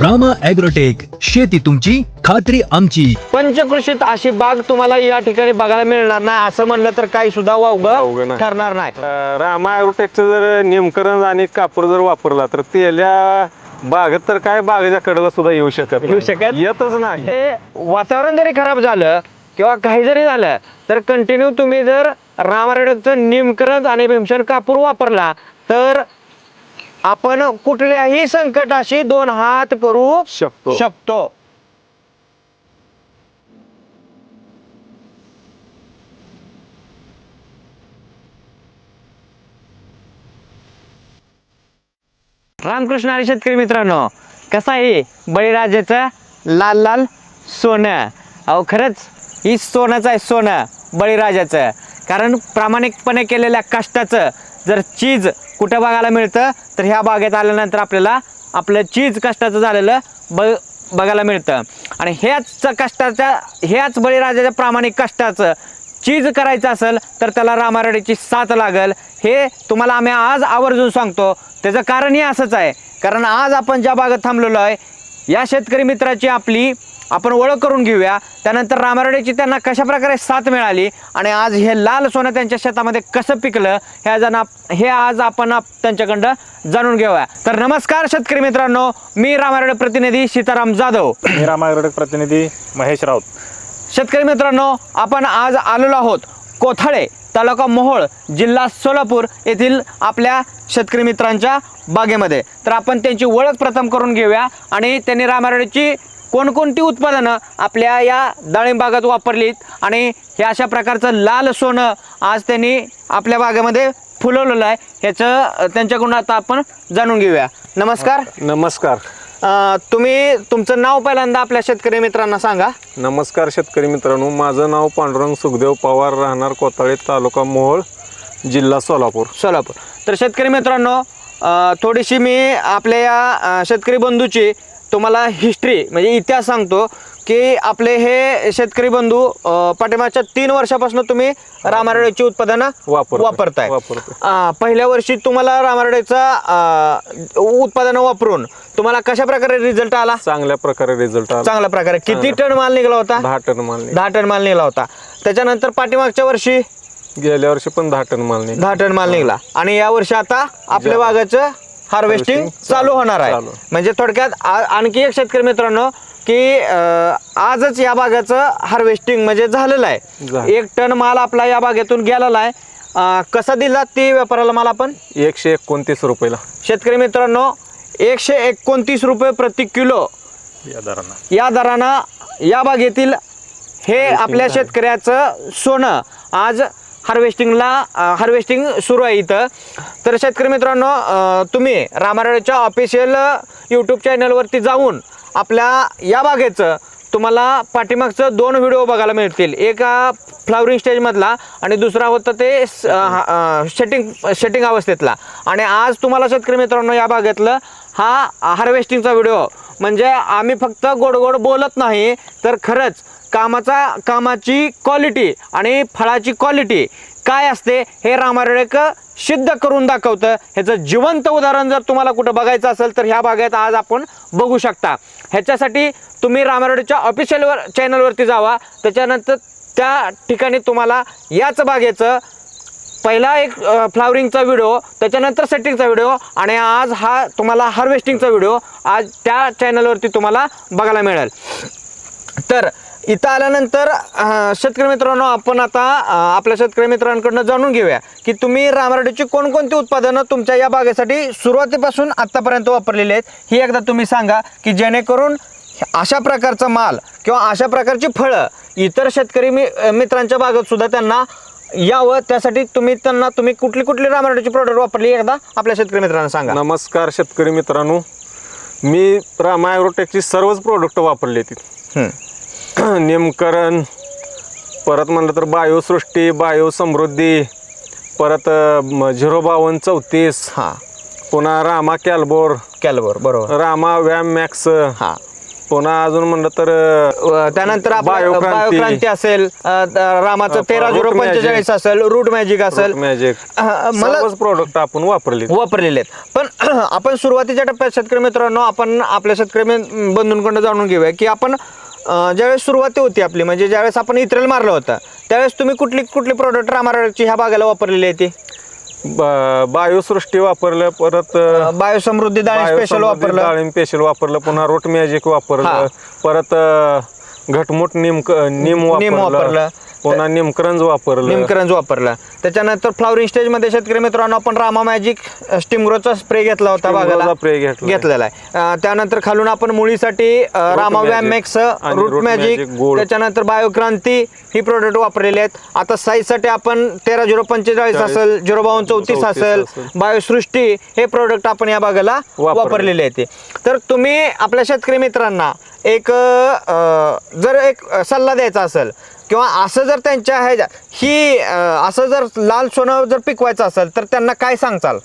Rama agrotech शेती तुमची खात्री आमची पंचकृषीत अशी बाग तुम्हाला या ठिकाणी बघायला मिळणार नाही असं म्हणलं तर काही सुद्धा वावगं वावग नाही. ठरणार नाही अं, रामा ॲग्रोटेकचं जर नेमकरण आणि कापूर जर वापरला तर तेल्या बागेत तर काय बागेच्या कडेला सुद्धा येऊ शकत येऊ नाही. शकत? येतच नाही हे वातावरण जरी खराब झालं किंवा काही जरी झालं तर कंटिन्यू तुम्ही जर रामारेडचं निमकरण आणि भीमसेन कापूर वापरला तर आपण कुठल्याही संकटाशी दोन हात करू शकतो. शकतो. रामकृष्ण आणि शेतकरी मित्रांनो कसा आहे बळीराजाचं लाल लाल सोनं? अहो खरंच ही सोनंच आहे सोनं बळीराजाचं. कारण प्रामाणिकपणे केलेल्या कष्टाचं जर चीज कुठं बघायला मिळतं? तर ह्या बागेत आल्यानंतर आपल्याला आपलं चीज कष्टाचं झालेलं ब बघायला मिळतं. आणि ह्याच कष्टाच्या ह्याच बळीराजाच्या प्रामाणिक कष्टाचं चीज करायचं असेल तर त्याला रामारडीची साथ लागल. हे तुम्हाला आम्ही आज आवर्जून सांगतो. त्याचं कारणही असंच आहे. कारण आज आपण ज्या भागात थांबलेलो आहे या शेतकरी मित्राची आपली आपण ओळख करून घेऊया. त्यानंतर रामारडेची त्यांना कशा प्रकारे साथ मिळाली आणि आज हे लाल सोनं त्यांच्या शेतामध्ये कसं पिकलं हे जण आप- हे आज आपण आप- त्यांच्याकडं जाणून घेऊया. तर नमस्कार शेतकरी मित्रांनो मी रामारडे प्रतिनिधी सीताराम जाधव. मी रामायगडक प्रतिनिधी महेश राऊत. शेतकरी मित्रांनो आपण आज आलेलो आहोत कोथाळे तालुका मोहोळ जिल्हा सोलापूर येथील आपल्या शेतकरी मित्रांच्या बागेमध्ये. तर आपण त्यांची ओळख प्रथम करून घेऊया आणि त्यांनी रामारडीची कोणकोणती उत्पादनं आपल्या या डाळिंब बागात वापरलीत आणि हे अशा प्रकारचं लाल सोनं आज त्यांनी आपल्या बागेमध्ये फुलवलेलं आहे ह्याचं त्यांच्याकडून आता आपण जाणून घेऊया. नमस्कार. नमस्कार. अ, तुम्ही तुमचं नाव पहिल्यांदा आपल्या शेतकरी मित्रांना सांगा. नमस्कार शेतकरी मित्रांनो माझं नाव पांडुरंग सुखदेव पवार राहणार कोताळे तालुका मोहोळ जिल्हा सोलापूर. सोलापूर. तर शेतकरी मित्रांनो अ, थोडीशी मी आपल्या या अ, शेतकरी बंधूची तुम्हाला हिस्ट्री म्हणजे इतिहास सांगतो की आपले हे शेतकरी बंधू अ, पाठीमागच्या तीन वर्षापासून तुम्ही रामारडेची उत्पादनं वापरतोय. वापरताय. पहिल्या वर्षी तुम्हाला रामारडेचा उत्पादनं वापरून तुम्हाला कशा प्रकारे रिझल्ट आला? चांगल्या प्रकारे रिझल्ट आला. चांगल्या प्रकारे. किती टन माल निघाला होता? दहा टन माल निघाला. दहा टन माल निघाला होता. त्याच्यानंतर पाठीमागच्या वर्षी? गेल्या वर्षी पण दहा टन माल निघाला. दहा टन माल निघाला. आणि या वर्षी आता आपल्या बागाचं हार्वेस्टिंग चालू होणार आहे. म्हणजे थोडक्यात आणखी एक शेतकरी मित्रांनो की आजच या बागाचं हार्वेस्टिंग म्हणजे झालेलं आहे. एक टन माल आपला या बागेतून गेलेला आहे. कसा दिला ती व्यापाराला माल आपण? एकशे एकोणतीस रुपयाला. शेतकरी मित्रांनो एकशे एकोणतीस रुपये प्रति किलो या दरांना. या दरानं या बागेतील हे आपल्या शेतकऱ्याचं सोनं आज हार्वेस्टिंगला हार्वेस्टिंग सुरू आहे इथं. तर शेतकरी मित्रांनो तुम्ही रामाराच्या ऑफिशियल यूट्यूब चॅनलवरती जाऊन आपल्या या बागेचं तुम्हाला पाठीमागचं दोन व्हिडिओ बघायला मिळतील. एक फ्लावरिंग स्टेजमधला आणि दुसरा होता ते शेटिंग शेटिंग अवस्थेतला. आणि आज तुम्हाला शेतकरी मित्रांनो या बागेतलं हा हार्वेस्टिंगचा व्हिडिओ. म्हणजे आम्ही फक्त गोड गोड बोलत नाही तर खरंच कामाचा कामाची क्वालिटी आणि फळाची क्वालिटी काय असते हे रामारेडक सिद्ध करून दाखवतं. ह्याचं जिवंत उदाहरण जर तुम्हाला कुठं बघायचं असेल तर ह्या बागेत आज आपण बघू शकता. ह्याच्यासाठी तुम्ही रामारेडच्या ऑफिशियलवर चॅनलवरती जावा. त्याच्यानंतर त्या ठिकाणी तुम्हाला याच बागेचं पहिला एक फ्लावरिंगचा व्हिडिओ त्याच्यानंतर सेटिंगचा व्हिडिओ आणि आज हा तुम्हाला हार्वेस्टिंगचा व्हिडिओ आज त्या चॅनलवरती तुम्हाला बघायला मिळेल. तर इथं आल्यानंतर अं, शेतकरी मित्रांनो आपण आता अं, आपल्या शेतकरी मित्रांकडनं जाणून घेऊया की तुम्ही रामराडीची कोणकोणती उत्पादनं तुमच्या या बागेसाठी सुरुवातीपासून आत्तापर्यंत वापरलेली आहेत ही एकदा तुम्ही सांगा की जेणेकरून अशा प्रकारचा माल किंवा अशा प्रकारची फळं इतर शेतकरी मी मित्रांच्या बागेत सुद्धा त्यांना यावं त्यासाठी तुम्ही त्यांना तुम्ही कुठली कुठली रामराडीची प्रोडक्ट वापरली एकदा आपल्या शेतकरी मित्रांना सांगा. नमस्कार शेतकरी मित्रांनो. मी रामा ॲग्रोटेकची सर्वच प्रोडक्ट वापरली ती हं. नेमकरण परत म्हणलं तर बायोसृष्टी बायो समृद्धी परत झिरो बावन्न चौतीस हां. पुन्हा रामा कॅल्बोर. कॅलबर बरोबर. रामा व्याम मॅक्स हां. पुन्हा अजून म्हणलं तर त्यानंतर बायोक्रांती. असेल रामाचं तेरा झिरो. पंचेचाळीस असेल रूट मॅजिक असेल. मॅजिक मला प्रोडक्ट आपण वापरले वापरलेले आहेत पण आपण सुरुवातीच्या टप्प्यात शेतकरी मित्रांनो आपण आपल्या शेतकरी बंधूंकडून जाणून घेऊया की आपण ज्यावेळेस सुरुवाती होती आपली म्हणजे ज्यावेळेस आपण इत्रेल मारलं होतं त्यावेळेस तुम्ही कुठली कुठली प्रोडक्ट रामाराची ह्या बागाला वापरलेली आहे ती ब- बायोसृष्टी वापरलं परत अं, बायोसमृद्धी डाळी स्पेशल वापरलं डाळिंब स्पेशल वापरलं पुन्हा रोट मॅजिक हा. वापरलं परत अं, घटमुट निम निम वापरलं. वापरलं पुन्हा निमकरंज वापरलं निमकरंज वापरला त्याच्यानंतर फ्लावरिंग स्टेजमध्ये शेतकरी मित्रांनो आपण रामा मॅजिक स्टिमग्रोचा स्प्रे घेतला होता बागाला घेतलाय. घेतलेला आहे त्यानंतर खालून आपण मुळीसाठी रामा वॅमॅक्स रूट मॅजिक. त्याच्यानंतर बायोक्रांती ही प्रोडक्ट वापरलेले आहेत आता साईजसाठी आपण तेरा झिरो पंचेचाळीस चाळीस, असेल झिरो बावन्न चौतीस असेल. बायोसृष्टी हे प्रोडक्ट आपण या बागाला वापरले. वापरलेले आहेत तर तुम्ही आपल्या शेतकरी मित्रांना एक जर एक सल्ला द्यायचा असेल किंवा असं जर त्यांच्या ह्याच्या ही असं जर लाल सोनं जर पिकवायचं असेल तर त्यांना काय सांगचाल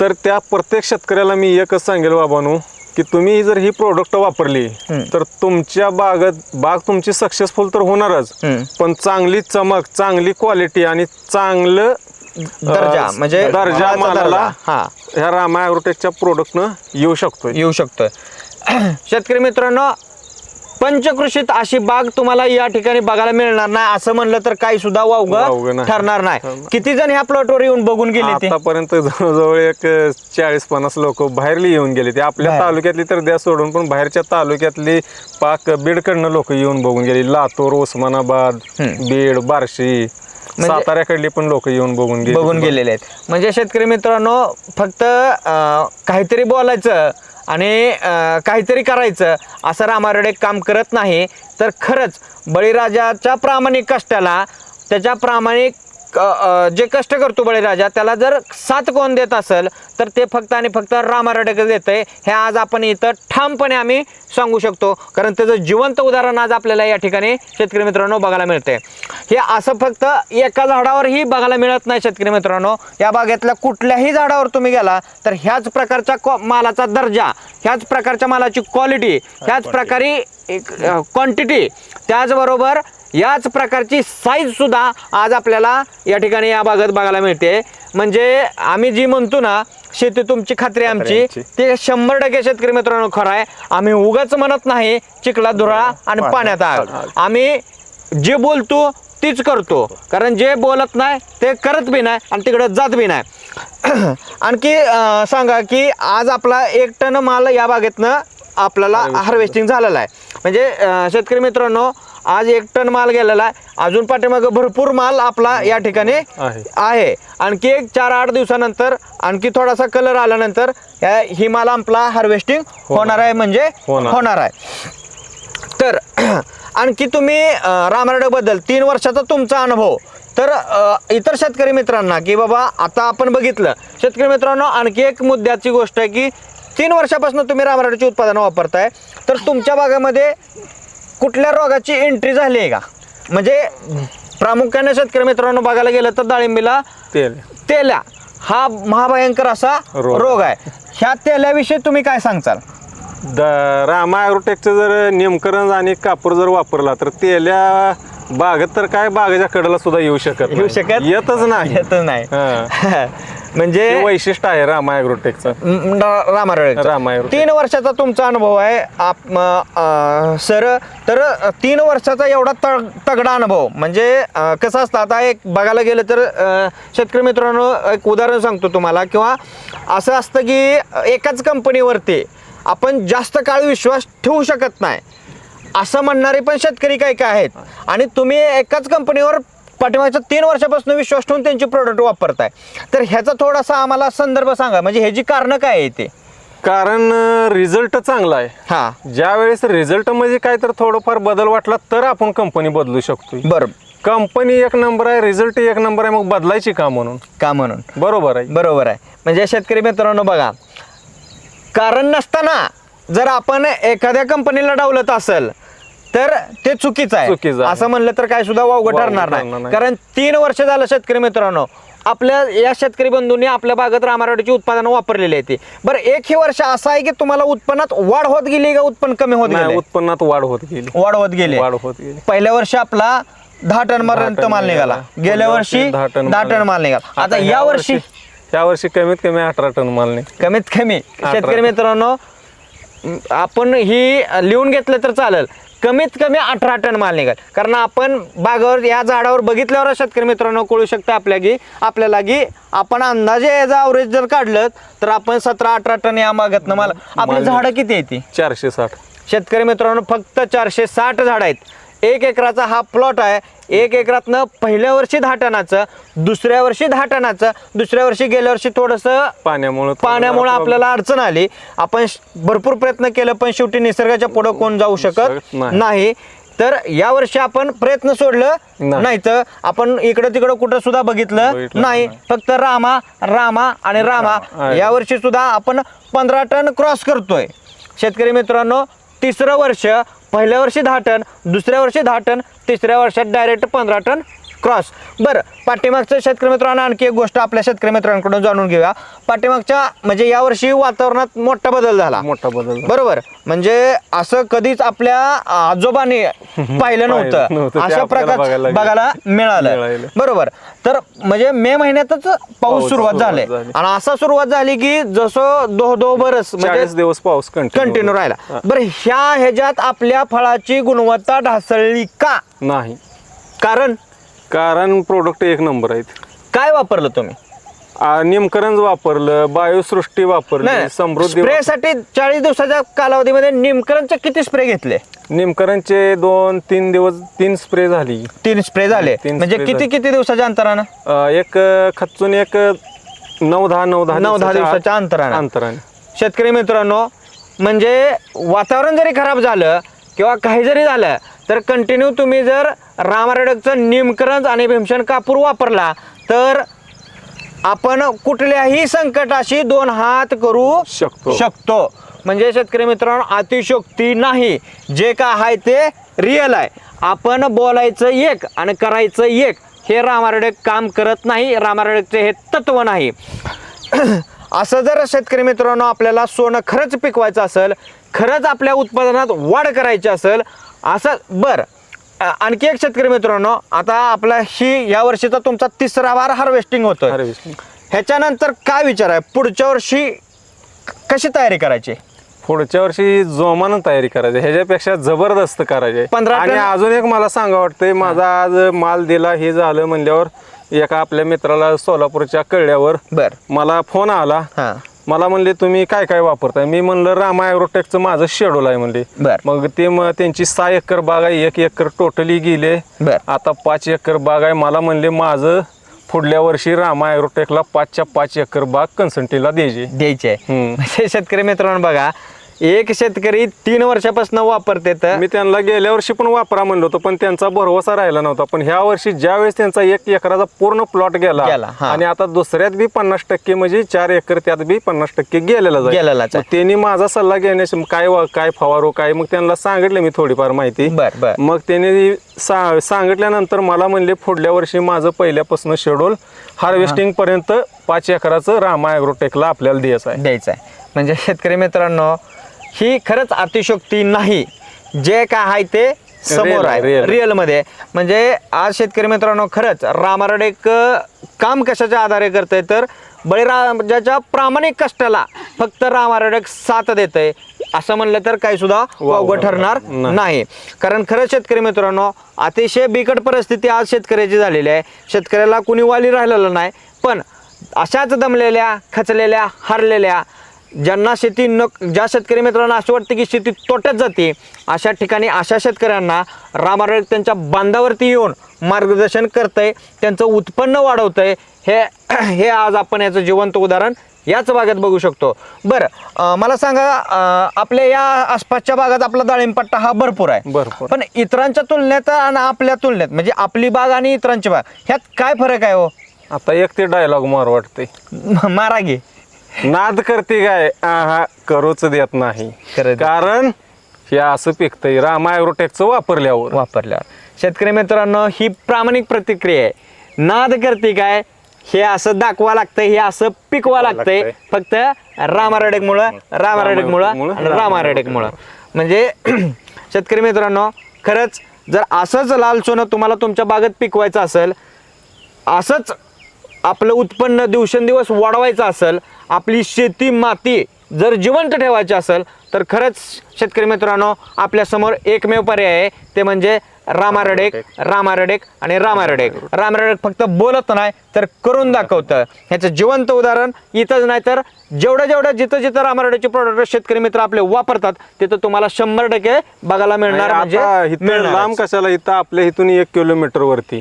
तर त्या प्रत्येक शेतकऱ्याला मी एकच सांगेल बाबांनो की तुम्ही जर ही प्रोडक्ट वापरली तर तुमच्या बागत बाग तुमची सक्सेसफुल तर होणारच. पण चांगली चमक चांगली क्वालिटी आणि चांगलं दर्जा म्हणजे दर्जा मालाला. हा ह्या रामा ॲग्रोटेकच्या प्रोडक्टनं येऊ शकतो येऊ शकतोय शेतकरी मित्रांनो पंचकृषीत अशी बाग तुम्हाला या ठिकाणी बघायला मिळणार नाही. असं म्हणलं तर काही सुद्धा वावगं वावग नाही. ठरणार नाही. किती जण ह्या प्लॉटवर येऊन बघून गेले ते? आतापर्यंत जवळजवळ एक चाळीस पन्नास लोक बाहेरली येऊन गेले ते. आपल्या बाहेर. तालुक्यातली तर द्या सोडून पण बाहेरच्या तालुक्यातली पाक बीडकडनं लोक येऊन बघून गेले. लातूर उस्मानाबाद बीड बार्शी साताऱ्याकडली पण लोक येऊन बघून गेले. बघून गेलेले आहेत. म्हणजे शेतकरी मित्रांनो फक्त अं, काहीतरी बोलायचं. आणि काहीतरी करायचं. असं रामारडे काम करत नाही. तर खरंच बळीराजाच्या प्रामाणिक कष्टाला त्याच्या प्रामाणिक जे कष्ट करतो बळीराजा त्याला जर साथ कोण देत असेल तर ते फक्त आणि फक्त रामारडक देत आहे हे आज आपण इथं ठामपणे आम्ही सांगू शकतो. कारण त्याचं जिवंत उदाहरण आज आपल्याला या ठिकाणी शेतकरी मित्रांनो बघायला मिळते हे असं फक्त एका झाडावरही बघायला मिळत नाही शेतकरी मित्रांनो. या बागेतल्या कुठल्याही झाडावर तुम्ही गेला तर ह्याच प्रकारच्या क्वा- मालाचा दर्जा ह्याच प्रकारच्या मालाची क्वालिटी ह्याच प्रकारे एक क्वांटिटी त्याचबरोबर याच प्रकारची साईज सुद्धा आज आपल्याला या ठिकाणी या बागेत बघायला मिळते. म्हणजे आम्ही जी म्हणतो ना शेती तुमची खात्री आमची. ते शंभर टक्के शेतकरी मित्रांनो खरं आहे. आम्ही उगाच म्हणत नाही चिखला धुरा आणि पाण्यात. आग. आम्ही जे बोलतो तीच करतो. कारण जे बोलत नाही ते करत बी नाही आणि तिकडे जात बी नाही. आणखी सांगा की आज आपला एक टन माल या बागेतनं आपल्याला हार्वेस्टिंग झालेला आहे. म्हणजे शेतकरी मित्रांनो आज एक टन माल गेलेला आहे. अजून पाठीमागं भरपूर माल आपला या ठिकाणी आहे. आहे. आणखी एक चार आठ दिवसानंतर आणखी थोडासा कलर आल्यानंतर ही माल आपला हार्वेस्टिंग होणार. आहे म्हणजे होणार. होणार आहे. तर आणखी तुम्ही रामराडबद्दल तीन वर्षाचा तुमचा अनुभव. तर अ, इतर शेतकरी मित्रांना की बाबा आता आपण बघितलं. शेतकरी मित्रांनो आणखी एक मुद्द्याची गोष्ट आहे की तीन वर्षापासून तुम्ही रामराडची उत्पादनं वापरताय. तर तुमच्या भागामध्ये कुठल्या रोगाची एंट्री झाली आहे का म्हणजे प्रामुख्याने शेतकरी मित्रांनो बघायला गेलं तर डाळिंबीला तेल तेल्या हा महाभयंकर असा रोग. रोग आहे ह्या तेल्याविषयी तुम्ही काय सांगचाल द रामा ॲग्रोटेकचं जर निमकरण आणि कापूर जर वापरला तर तेल्या बागेत तर काय बागेच्या कडेला सुद्धा येऊ शकत येऊ नाही. शकत येतच नाही येतच नाही हा. म्हणजे हे वैशिष्ट्य आहे रामा ॲग्रोटेकचं रामारळ रामायण. तीन वर्षाचा तुमचा अनुभव आहे. आप म, अ, सर तर तीन वर्षाचा एवढा तग तगडा अनुभव. म्हणजे अ, कसं असतं आता एक बघायला गेलं तर अ, शेतकरी मित्रांनो एक उदाहरण सांगतो तुम्हाला. किंवा असं असतं की एकाच कंपनीवरती आपण जास्त काळ विश्वास ठेवू शकत नाही. असं म्हणणारे पण शेतकरी काही काय आहेत. आणि तुम्ही एकाच कंपनीवर पाठीमागच्या तीन वर्षापासून विश्वास ठेवून त्यांची प्रोडक्ट वापरताय. तर ह्याचा थोडासा आम्हाला संदर्भ सांगा. म्हणजे ह्याची कारणं काय आहे ते? कारण रिझल्ट चांगला आहे. हा. ज्या वेळेस रिझल्टमध्ये काय तर थोडंफार बदल वाटला तर आपण कंपनी बदलू शकतो बरं. कंपनी एक नंबर आहे रिझल्ट एक नंबर आहे मग बदलायची का म्हणून? का म्हणून? बरोबर आहे. बरोबर आहे. म्हणजे शेतकरी मित्रांनो बघा कारण नसताना जर आपण एखाद्या कंपनीला डावलत असेल तर ते चुकीचं आहे. चुकीचं आहे. असं म्हणलं तर काय सुद्धा वावगं वावगं ठरणार ठरणार नाही नाही. कारण तीन वर्ष झालं शेतकरी मित्रांनो आपल्या या शेतकरी बंधूंनी आपल्या बागेत रामारोडीची उत्पादनं वापरलेली आहेत बरं एक हे वर्ष असं आहे की तुम्हाला उत्पन्नात वाढ होत गेली का उत्पन्न कमी होत नाही गेले? उत्पन्नात वाढ होत गेली. वाढ होत गेले. वाढ होत गेली. पहिल्या वर्षी आपला दहा टन पर्यंत टन माल निघाला. निघाला. गेल्या वर्षी दहा टन माल निघाला. आता या वर्षी या वर्षी कमीत कमी अठरा टन माल नाही कमीत कमी. शेतकरी मित्रांनो आपण ही लिहून घेतलं तर चालेल. कमीत कमी अठरा टन माल निघाल. कारण आपण बागावर या झाडावर बघितल्यावर शेतकरी मित्रांनो कळू शकतं आपल्या की आपल्याला की आपण अंदाजे याचा अवरेज जर काढलं तर आपण सतरा अठरा टन या मागतनं माल आपली झाडं किती येते चारशे साठ. शेतकरी मित्रांनो फक्त चारशे साठ झाड आहेत. एक एकराचा हा प्लॉट आहे एक एकरातनं पहिल्या वर्षी दहा टनाचं दुसऱ्या वर्षी दहा टनाचं दुसऱ्या वर्षी गेल्या वर्षी थोडंसं पाण्यामुळे पाण्यामुळे आपल्याला अडचण आली आपण भरपूर प्रयत्न केलं पण शेवटी निसर्गाच्या पुढे कोण जाऊ शकत नाही. तर या वर्षी आपण प्रयत्न सोडलं नाही. तर आपण इकडं तिकडं कुठं सुद्धा बघितलं नाही. फक्त रामा रामा आणि रामा आहे. या वर्षी सुद्धा आपण पंधरा टन क्रॉस करतोय शेतकरी मित्रांनो तिसरं वर्ष पहिल्या वर्षी दहा टन दुसऱ्या वर्षी दहा टन तिसऱ्या वर्षात डायरेक्ट पंधरा टन क्रॉस. बरं पाठीमागचं शेतकरी मित्रांनो आणखी एक गोष्ट आपल्या शेतकरी मित्रांकडून जाणून घेऊया. पाठीमागच्या म्हणजे यावर्षी वातावरणात मोठा बदल झाला. मोठा बदल झाला. बरोबर. म्हणजे असं कधीच आपल्या आजोबाने पाहिलं नव्हतं. नव्हतं. ते अशा आपल्याला प्रकार बघायला लागलं. बघायला मिळालं. मिळालं. बरोबर. तर म्हणजे मे महिन्यातच पाऊस पाऊस सुरुवात सुरुवात झाले. झाली. आणि असा सुरुवात झाली की जसं दो दो बरस म्हणजे चाळीस दिवस पाऊस कंटिन्यू राहिला. बरं ह्या ह्याच्यात आपल्या फळाची गुणवत्ता ढासळली का? नाही. कारण? कारण प्रोडक्ट एक नंबर आहेत. काय वापरलं तुम्ही? आ, निमकरंज वापरलं बायोसृष्टी वापरली समृद्धी स्प्रे साठी चाळीस दिवसाच्या कालावधीमध्ये निमकरणचे किती स्प्रे घेतले? निमकरंजचे दोन तीन दिवस तीन स्प्रे झाली. तीन स्प्रे झाले. तीन म्हणजे spray किती झाले. किती दिवसाच्या अंतरानं? अ, एक अ, खच्चून एक अ, नऊ दहा नऊ दहा नऊ दहा दिवसाच्या अंतरानं. अंतराने. शेतकरी मित्रांनो म्हणजे वातावरण जरी खराब झालं किंवा काही जरी झालं तर कंटिन्यू तुम्ही जर रामारेडकचं निमकरंज आणि भीमसेन कापूर वापरला. तर आपण कुठल्याही संकटाशी दोन हात करू शकतो. शकतो. म्हणजे शेतकरी मित्रांनो अतिशोक्ती नाही. जे काय आहे ते रिअल आहे. आपण बोलायचं एक आणि करायचं एक. हे रामारेडक काम करत नाही. रामारेडकचे हे तत्व नाही. असं जर शेतकरी मित्रांनो आपल्याला सोनं खरंच पिकवायचं असेल खरंच आपल्या उत्पादनात वाढ करायची असेल असं बरं. आणखी एक शेतकरी मित्रांनो आता आपला ही या वर्षीचा तुमचा तिसरा वार हार्वेस्टिंग होतोय. Harvesting. ह्याच्यानंतर काय विचार आहे? पुढच्या वर्षी कशी तयारी करायची? पुढच्या वर्षी जोमानं तयारी करायची. ह्याच्यापेक्षा जबरदस्त करायची. पंधरा आणि अजून एक मला सांगा वाटतंय माझा आज माल दिला हे झालं म्हणल्यावर एका आपल्या मित्राला सोलापूरच्या कळल्यावर बर. मला फोन आला. हा. मला म्हणले तुम्ही काय काय वापरताय मी म्हणलं रामा ॲग्रोटेकचं माझं शेड्यूल आहे म्हणले बर. मग ते म त्यांची सहा एकर बाग आहे एक एकर टोटली गेले बर. आता पाच एकर बाग आहे मला म्हणले माझं पुढल्या वर्षी रामा ॲग्रोटेकला पाचच्या पाच एकर बाग कन्सल्टीला द्यायची द्यायची आहे हम्म. म्हणजे शेतकरी मित्रांनो बघा एक शेतकरी तीन वर्षापासून वापरते तर मी त्यांना गेल्या वर्षी पण वापरा म्हणलो होतो पण त्यांचा भरवसा राहिला नव्हता पण ह्या वर्षी ज्या वेळेस त्यांचा एक एकराचा पूर्ण प्लॉट गेला गेला, हा. आणि आता दुसऱ्यात बी पन्नास टक्के म्हणजे चार एकर त्यात बी पन्नास टक्के गेलेला जाईल. गेलेलाच आहे. मग त्यांनी माझा सल्ला घेण्यास काय वा- काय फवारो काय मग त्यांना सांगितलं मी थोडीफार माहिती बर, बर. मग त्यांनी सा- सांगितल्यानंतर मला म्हणले पुढल्या वर्षी माझं पहिल्यापासून शेड्यूल हार्वेस्टिंग पर्यंत पाच एकराचं रामा ॲग्रोटेकला आपल्याला द्यायचं आहे द्यायचं आहे म्हणजे शेतकरी मित्रांनो ही खरंच अतिशोक्ती नाही. जे काय आहे ते समोर आहे, आहे. रिअलमध्ये म्हणजे आज शेतकरी मित्रांनो खरंच रामारड काम कशाच्या आधारे करतंय? तर बळीराजाच्या प्रामाणिक कष्टाला फक्त रामारडक साथ देतंय. असं म्हणलं तर काही सुद्धा वावगं ठरणार नाही. नाही. कारण खरंच शेतकरी मित्रांनो अतिशय बिकट परिस्थिती आज शेतकऱ्याची झालेली आहे. शेतकऱ्याला कुणी वाली राहिलेलं नाही. पण अशाच दमलेल्या खचलेल्या हरलेल्या ज्यांना शेती न ज्या शेतकरी मित्रांना असं वाटतं की शेती तोट्यात जाते अशा ठिकाणी अशा शेतकऱ्यांना रामारड त्यांच्या बांधावरती येऊन मार्गदर्शन करतंय त्यांचं उत्पन्न वाढवतंय. हे हे आज आपण याचं जिवंत उदाहरण याच भागात बघू शकतो. बरं मला सांगा आपल्या या आसपासच्या भागात आपला डाळिंबपट्टा हा भरपूर आहे. भरपूर. पण इतरांच्या तुलनेत आणि आपल्या तुलनेत म्हणजे आपली बाग आणि इतरांची बाग ह्यात काय फरक आहे हो? आता एक ते डायलॉग मार वाटते मारा घे नाद करते काय? हा करूच देत नाही. खरं. कारण हे असं पिकतंय. रामा ॲग्रोटेकचं वापरल्यावर. वापरल्यावर. शेतकरी मित्रांनो ही प्रामाणिक प्रतिक्रिया आहे. नाद करते काय? हे असं दाखवा लागतंय हे असं पिकवा लागतंय. फक्त रामारडेकमुळं रामारडेकमुळं आणि रामारडेकमुळं म्हणजे शेतकरी मित्रांनो खरंच जर असंच लाल सोनं तुम्हाला तुमच्या बागेत पिकवायचं असेल असंच आपलं उत्पन्न दिवसेंदिवस वाढवायचं असेल आपली शेती माती जर जिवंत ठेवायची असेल तर खरंच शेतकरी मित्रांनो आपल्यासमोर एकमेव पर्याय आहे. ते म्हणजे रामारडेक रामारडेक आणि रामारडेक रामारडेक फक्त बोलत नाही तर करून दाखवतं. ह्याचं जिवंत उदाहरण इथंच नाही तर जेवढं जेवढं जिथं जिथं रामारडेचे प्रोडक्ट शेतकरी मित्र आपले वापरतात तिथं तुम्हाला शंभर टक्के बघायला मिळणार म्हणजे. लांब कशाला? इथं आपल्या इथून एक किलोमीटर वरती.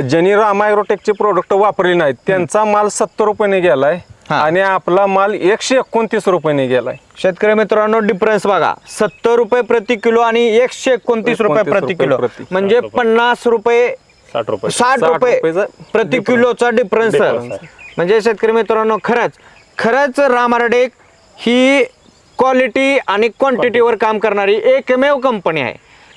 ज्यांनी रामायग्रोटेकचे प्रोडक्ट वापरले नाहीत त्यांचा माल सत्तर रुपयाने गेलाय हा. आणि आपला माल एकशे एकोणतीस रुपयाने गेलाय. शेतकरी मित्रांनो डिफरन्स बघा. सत्तर रुपये प्रति किलो आणि एकशे एकोणतीस रुपये 29 प्रति किलो. म्हणजे पन्नास रुपये साठ रुपये. साठ 60 रुपये रुपयेचा प्रति किलोचा डिफरन्स difference आहे. म्हणजे शेतकरी मित्रांनो खरंच खरंच रामारडेक ही क्वालिटी आणि क्वांटिटीवर काम करणारी एकमेव कंपनी आहे.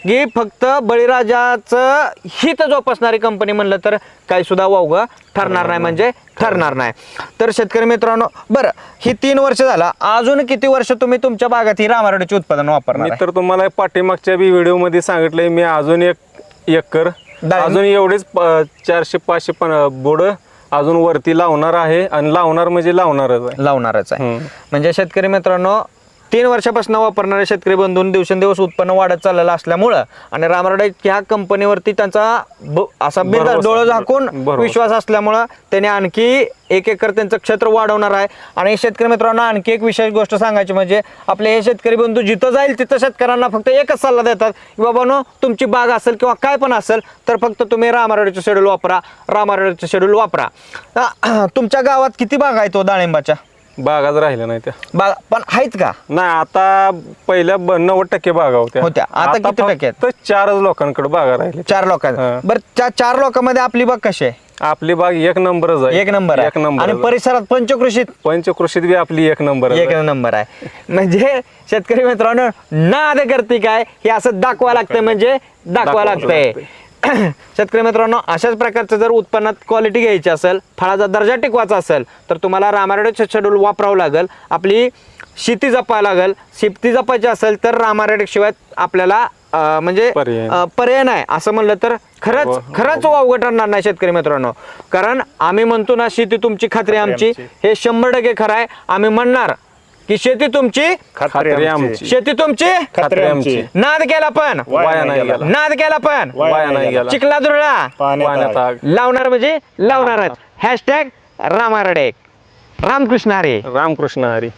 की फक्त बळीराजाचं हित जोपासणारी कंपनी म्हणलं तर काही सुद्धा वावगं ठरणार नाही म्हणजे ठरणार नाही तर शेतकरी मित्रांनो बरं ही तीन वर्ष झाला अजून किती वर्ष तुम्ही तुमच्या बागात ही रामारडेचे उत्पादन मी वापरणार आहे? तर तुम्हाला पाठीमागच्या बी व्हिडिओमध्ये सांगितलंय मी अजून एक एकर डाळिंब? अजून एवढेच प- चारशे पाचशे पण बोड अजून वरती लावणार आहे आणि लावणार म्हणजे लावणारच आहे लावणारच आहे हम्म. म्हणजे शेतकरी मित्रांनो तीन वर्षापासून वापरणारे शेतकरी बंधून दिवसेंदिवस उत्पन्न वाढत चाललेलं असल्यामुळं आणि रामराडे ह्या कंपनीवरती त्यांचा ब- असा बेदा. डोळं झाकून भरवसा. विश्वास असल्यामुळं त्याने आणखी एक एकर त्यांचं क्षेत्र वाढवणार आहे आणि शेतकरी मित्रांनो आणखी एक विशेष गोष्ट सांगायची म्हणजे आपले हे शेतकरी बंधू जिथं जाईल तिथं शेतकऱ्यांना फक्त एकच सल्ला देतात की बाबानो तुमची बाग असेल किंवा काय पण असेल तर फक्त तुम्ही रामारडेचं शेड्यूल वापरा रामारडेचं शेड्यूल वापरा तुमच्या गावात किती बाग आहेत तो डाळिंबाच्या बागाच राहिल्या नाही त्या. बाग पण आहेत का? नाही आता पहिल्या ब- नव्वद टक्के बागा होत्या. होत्या. आता किती टक्के आहेत? फक्त चारच लोकांकडे बागा राहिल्या. चार लोकांना हा. बरं त्या चार लोकांमध्ये आपली बाग कशी आहे? आपली बाग एक नंबरच आहे. एक नंबर एक आहे नंबर आणि परिसरात पंचकृषीत? पंचकृषीत बी आपली एक नंबर एक नंबर आहे. म्हणजे शेतकरी मित्रांनो नाद करते काय? हे असं दाखवा लागतंय म्हणजे दाखवा लागतंय. शेतकरी मित्रांनो अशाच प्रकारचं जर उत्पन्नात क्वालिटी घ्यायची असेल फळाचा दर्जा टिकवायचा असेल तर तुम्हाला रामारेडे शेड्यूल वापरावं लागेल. आपली शेती जपायला लागेल. शेती जपायची असेल तर रामारेडे शिवाय आपल्याला म्हणजे पर्याय नाही. असं म्हणलं तर खरंच हो, खरंच वावगं ठरणार नाही शेतकरी मित्रांनो. कारण आम्ही म्हणतो ना शेती तुमची खात्री आमची. हे शंभर टक्के खरं आहे. आम्ही म्हणणार की शेती तुमची? खात्री आमची. शेती तुमची? खात्री आमची. नाद केला पण. वाया नाही गेला. नाद केला पण. वाया नाही गेला. चिखला दुरळा पाण्यात पाण्यात आग. आग लावणार म्हणजे लावणारच. हॅशटॅग रामारडे रामकृष्ण हरे. रामकृष्ण हरी.